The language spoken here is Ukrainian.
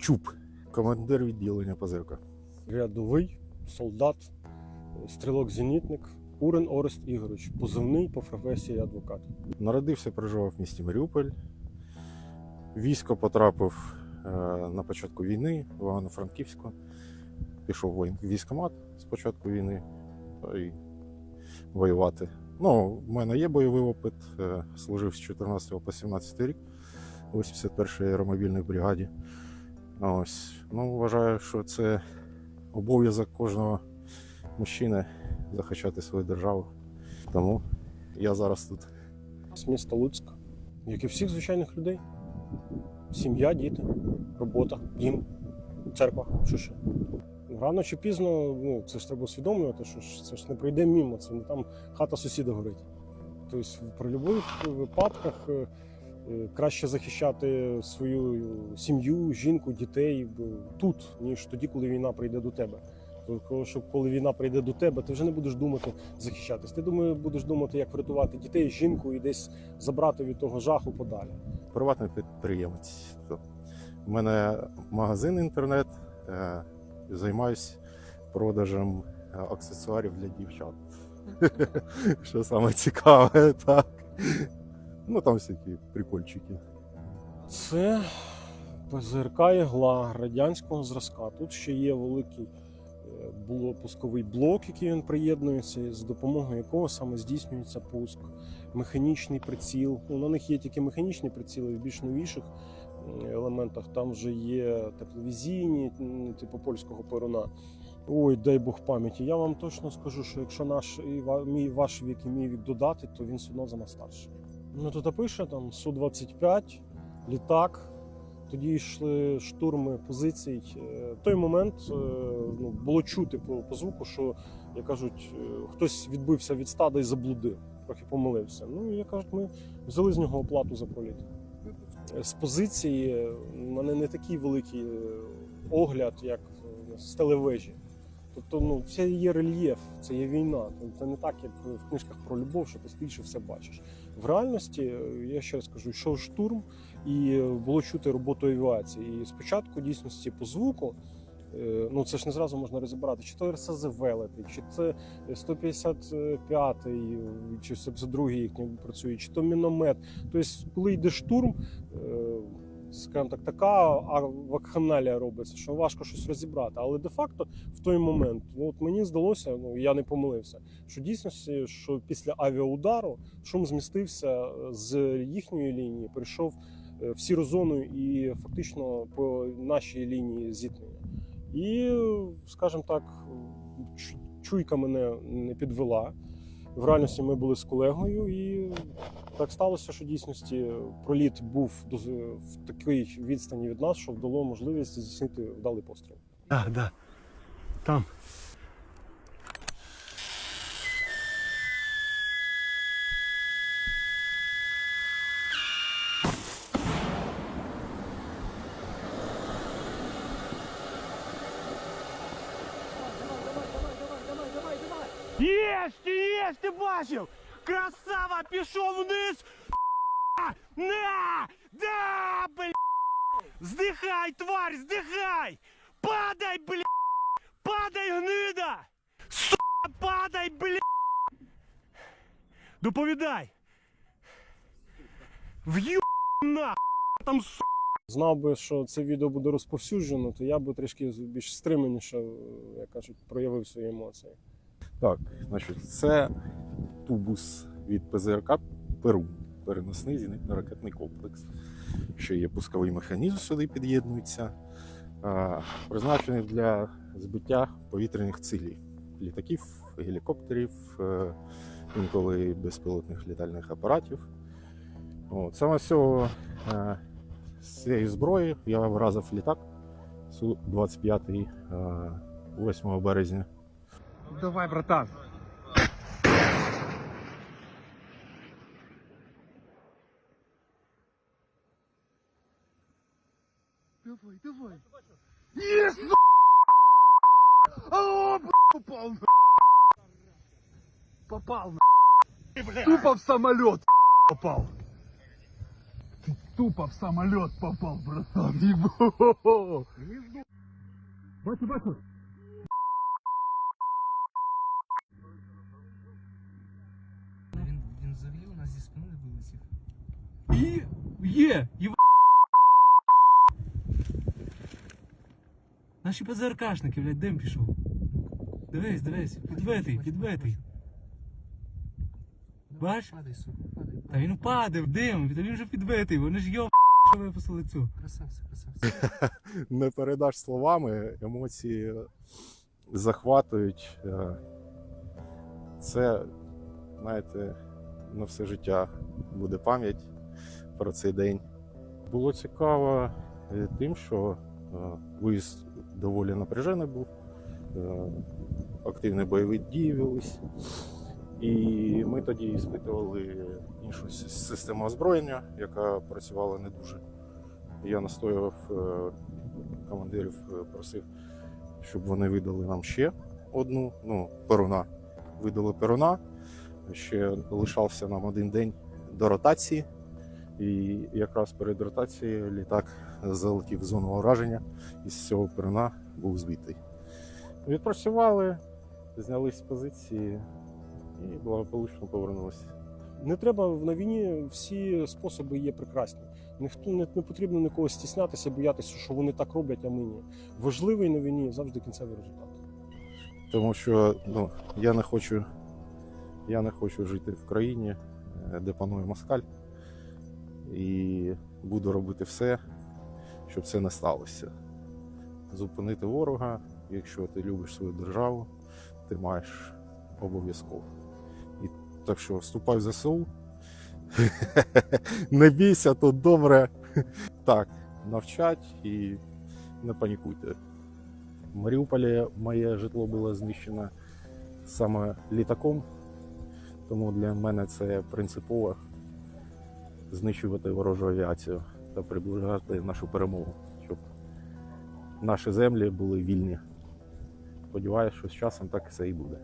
Чуб, командир відділення ПЗРК. Рядовий солдат, стрілок-зенітник Урен Орест Ігорович, позивний по професії адвокат. Народився, проживав в місті Маріуполь. Військо потрапив е, на початку війни в Івано-Франківську. Пішов в військкомат з початку війни та й воювати. Ну, в мене є бойовий опит. е, Служив з 14 по 17 рік у 81-й аеромобільній бригаді. Ось. Ну, вважаю, що це обов'язок кожного мужчини захищати свою державу. Тому я зараз тут. З міста Луцьк, як і всіх звичайних людей. Сім'я, діти, робота, дім, церква, що ще. Рано чи пізно, ну, це ж треба усвідомлювати, що ж це ж не пройде мімо, це не там хата сусіда горить. Тобто, при будь-яких випадках е, краще захищати свою сім'ю, жінку, дітей е, тут, ніж тоді, коли війна прийде до тебе. Тому що коли війна прийде до тебе, ти вже не будеш думати захищатись. Ти думаю, будеш думати, як врятувати дітей, жінку і десь забрати від того жаху подалі. приватний підприємець. Тобто, У мене магазин інтернет, е, займаюсь продажем е, аксесуарів для дівчат. Що саме цікаве, так. Ну там всякі прикольчики. Це ПЗРК ігла радянського зразка. Тут ще є великий е, пусковий блок, який він приєднується, з допомогою якого саме здійснюється пуск. Механічний приціл. Ну, на них є тільки механічні приціли, в більш новіших елементах там вже є тепловізійні, типу польського перуна. Ой, дай Бог пам'яті. Я вам точно скажу, що якщо наш і ваш вік і мій вік додати, то він все одно за нас старший. Ну тут пише там Су-25, літак. Тоді йшли штурми позицій. Е, В той момент е, ну, було чути по, по звуку, що як кажуть, е, хтось відбився від стада і заблудив, трохи помилився. Ну як кажуть, ми взяли з нього оплату за політ. Е, З позиції в мене не такий великий огляд, як з телевежі. Тобто, ну, це є рельєф, це є війна. Це не так, як в книжках про любов, що ти більше все бачиш. В реальності, е, я ще раз кажу, йшов штурм, і е, було чути роботу авіації. І спочатку дійсності по звуку. е, Ну, це ж не зразу можна розібрати, чи то РСЗВ летить, чи це 155-й, чи 72-й їхній працює, чи то міномет. Тобто, коли йде штурм, скажімо так, така вакханалія робиться, що важко щось розібрати. Але де-факто в той момент, ну от мені здалося, ну я не помилився, що дійсності, що після авіаудару шум змістився з їхньої лінії, прийшов е, в сіру зону і фактично по нашій лінії зіткнення. І, скажімо так, чуйка мене не підвела. В реальності ми були з колегою, і так сталося, що дійсності проліт був в такій відстані від нас, що вдало можливість здійснити вдалий постріл. Да, да. Там. Єсть, єсть, ти бачив! Красава пішов вниз! На! Да, бля! Здихай, тварь, здихай! Падай, бля! Падай, гнида! Сука, падай, бля! Доповідай! В'ю на там су... Знав би, що це відео буде розповсюджено, то я би трішки більш стриманіше, е, як кажуть, проявив свої емоції. Так, значить, це тубус від ПЗРК Перу. Переносний зенітно-ракетний комплекс. Ще є пусковий механізм сюди під'єднується, призначений для збиття повітряних цілей, літаків, гелікоптерів, е, інколи безпілотних літальних апаратів. От, саме цього е, з цієї зброї я вразив літак Су-25 е, 8 березня. Давай, братан. Давай, давай. Есть, ну! О, б***ь, попал, на. Попал, на. Тупо в самолет попал. Ты тупо в самолет попал, братан. Ебо. Бачу, бачу. Він, він взагалі у нас зі спини вилетів. І є! Єв... Наші ПЗРКшники, блядь, дим пішов. Дивись, дивись, підбитий, підбитий. Бач? Падай, сука, падай. Та він впаде дим, та він вже підбитий, вони ж йо що випустили цю. Красавці, красавці. Не передаш словами, емоції захватують. Е, Це, знаєте, на все життя буде пам'ять про цей день. Було цікаво е, тим, що е, виїзд доволі напряжений був, е, активні бойові дії велись. І ми тоді іспитували іншу систему озброєння, яка працювала не дуже. Я настоював е, командирів, е, просив, щоб вони видали нам ще одну, ну, перуна. Видали перуна. Ще лишався нам один день до ротації. І якраз перед ротацією літак залетів в зону ураження і з цього перуна був збитий. Відпрацювали, знялись з позиції і благополучно повернулися. Не треба на війні всі способи є прекрасні. Ніхто не, не потрібно нікого стіснятися, боятися, що вони так роблять, а ми ні. Важливий на війні завжди кінцевий результат. Тому що ну, я не хочу, я не хочу жити в країні, е, де панує москаль. І буду робити все, щоб це не сталося. Зупинити ворога, якщо ти любиш свою державу, ти маєш обов'язково. І так що вступай в ЗСУ. Не бійся, тут добре. Так, навчать і не панікуйте. В Маріуполі моє житло було знищено саме літаком, тому для мене це принципово знищувати ворожу авіацію та приближати нашу перемогу, щоб наші землі були вільні. Сподіваюся, що з часом так все і буде.